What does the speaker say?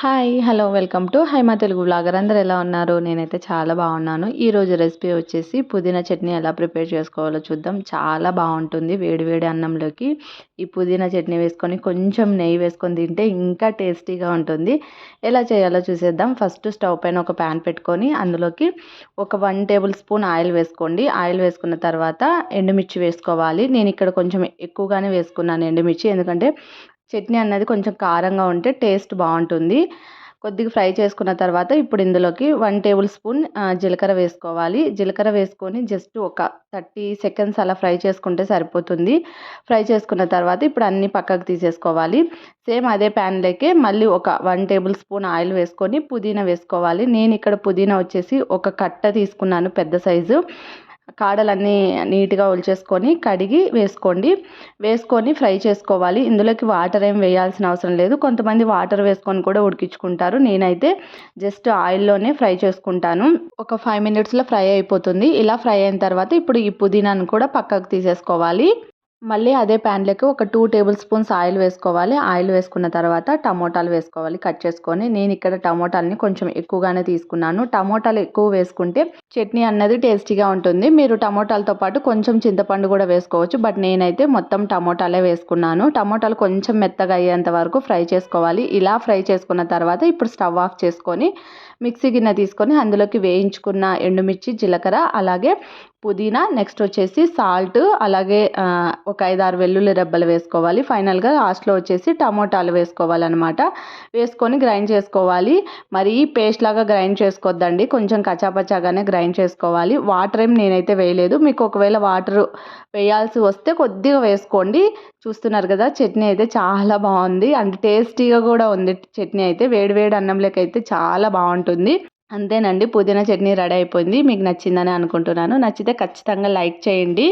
Hi hello welcome to hi మా Telugu blogger అందరు ఎలా ఉన్నారు? నేనైతే చాలా బాగున్నాను. ఈరోజు రెసిపీ వచ్చేసి పుదీనా చట్నీ ఎలా ప్రిపేర్ చేసుకోవాలో చూద్దాం. చాలా బాగుంటుంది. వేడివేడి అన్నంలోకి ఈ పుదీనా చట్నీ వేసుకొని కొంచెం నెయ్యి వేసుకొని తింటే ఇంకా టేస్టీగా ఉంటుంది. ఎలా చేయాలో చూసేద్దాం. ఫస్ట్ స్టవ్ పైన ఒక ప్యాన్ పెట్టుకొని అందులోకి ఒక వన్ టేబుల్ స్పూన్ ఆయిల్ వేసుకోండి. ఆయిల్ వేసుకున్న తర్వాత ఎండుమిర్చి వేసుకోవాలి. నేను ఇక్కడ కొంచెం ఎక్కువగానే వేసుకున్నాను ఎండుమిర్చి. ఎందుకంటే చట్నీ అన్నది కొంచెం కారంగా ఉంటే టేస్ట్ బాగుంటుంది. కొద్దిగా ఫ్రై చేసుకున్న తర్వాత ఇప్పుడు ఇందులోకి వన్ టేబుల్ స్పూన్ జీలకర్ర వేసుకోవాలి. జీలకర్ర వేసుకొని జస్ట్ ఒక థర్టీ సెకండ్స్ అలా ఫ్రై చేసుకుంటే సరిపోతుంది. ఫ్రై చేసుకున్న తర్వాత ఇప్పుడు అన్నీ పక్కకు తీసేసుకోవాలి. సేమ్ అదే ప్యాన్లోకే మళ్ళీ ఒక వన్ టేబుల్ స్పూన్ ఆయిల్ వేసుకొని పుదీనా వేసుకోవాలి. నేను ఇక్కడ పుదీనా వచ్చేసి ఒక కట్ట తీసుకున్నాను పెద్ద సైజు. కాడలన్నీ నీట్గా ఒలిచేసుకొని కడిగి వేసుకోండి. వేసుకొని ఫ్రై చేసుకోవాలి. ఇందులోకి వాటర్ ఏం వేయాల్సిన అవసరం లేదు. కొంతమంది వాటర్ వేసుకొని కూడా ఉడికించుకుంటారు. నేనైతే జస్ట్ ఆయిల్లోనే ఫ్రై చేసుకుంటాను. ఒక ఫైవ్ మినిట్స్లో ఫ్రై అయిపోతుంది. ఇలా ఫ్రై అయిన తర్వాత ఇప్పుడు ఈ పుదీనాను కూడా పక్కకు తీసేసుకోవాలి. మళ్ళీ అదే ప్యాన్లోకి ఒక టూ టేబుల్ స్పూన్స్ ఆయిల్ వేసుకోవాలి. ఆయిల్ వేసుకున్న తర్వాత టమోటాలు వేసుకోవాలి. కట్ చేసుకొని నేను ఇక్కడ టమోటాలని కొంచెం ఎక్కువగానే తీసుకున్నాను. టమోటాలు ఎక్కువ వేసుకుంటే చట్నీ అన్నది టేస్టీగా ఉంటుంది. మీరు టమోటాలతో పాటు కొంచెం చింతపండు కూడా వేసుకోవచ్చు. బట్ నేనైతే మొత్తం టమోటాలే వేసుకున్నాను. టమోటాలు కొంచెం మెత్తగా అయ్యేంత వరకు ఫ్రై చేసుకోవాలి. ఇలా ఫ్రై చేసుకున్న తర్వాత ఇప్పుడు స్టవ్ ఆఫ్ చేసుకొని మిక్సీ గిన్నె తీసుకొని అందులోకి వేయించుకున్న ఎండుమిర్చి జీలకర్ర అలాగే పుదీనా నెక్స్ట్ వచ్చేసి సాల్ట్ అలాగే ఒక ఐదు ఆరు వెల్లుల్లి రెబ్బలు వేసుకోవాలి. ఫైనల్గా లాస్ట్లో వచ్చేసి టమోటాలు వేసుకోవాలన్నమాట. వేసుకొని గ్రైండ్ చేసుకోవాలి. మరి పేస్ట్ లాగా గ్రైండ్ చేసుకోవద్దండి కొంచెం కచాపచాగానే గ్రైండ్ చేసుకోవాలి. వాటర్ ఏం నేనైతే వేయలేదు. మీకు ఒకవేళ వాటర్ వేయాల్సి వస్తే కొద్దిగా వేసుకోండి. చూస్తున్నారు కదా చట్నీ అయితే చాలా బాగుంది. అండ్ టేస్టీగా కూడా ఉంది. చట్నీ అయితే వేడివేడి అన్నంలోకి అయితే చాలా బాగుంటుంది. అంతేనండి పుదీనా చట్నీ రెడీ అయిపోయింది. మీకు నచ్చిందని అనుకుంటున్నాను. నచ్చితే ఖచ్చితంగా లైక్ చేయండి.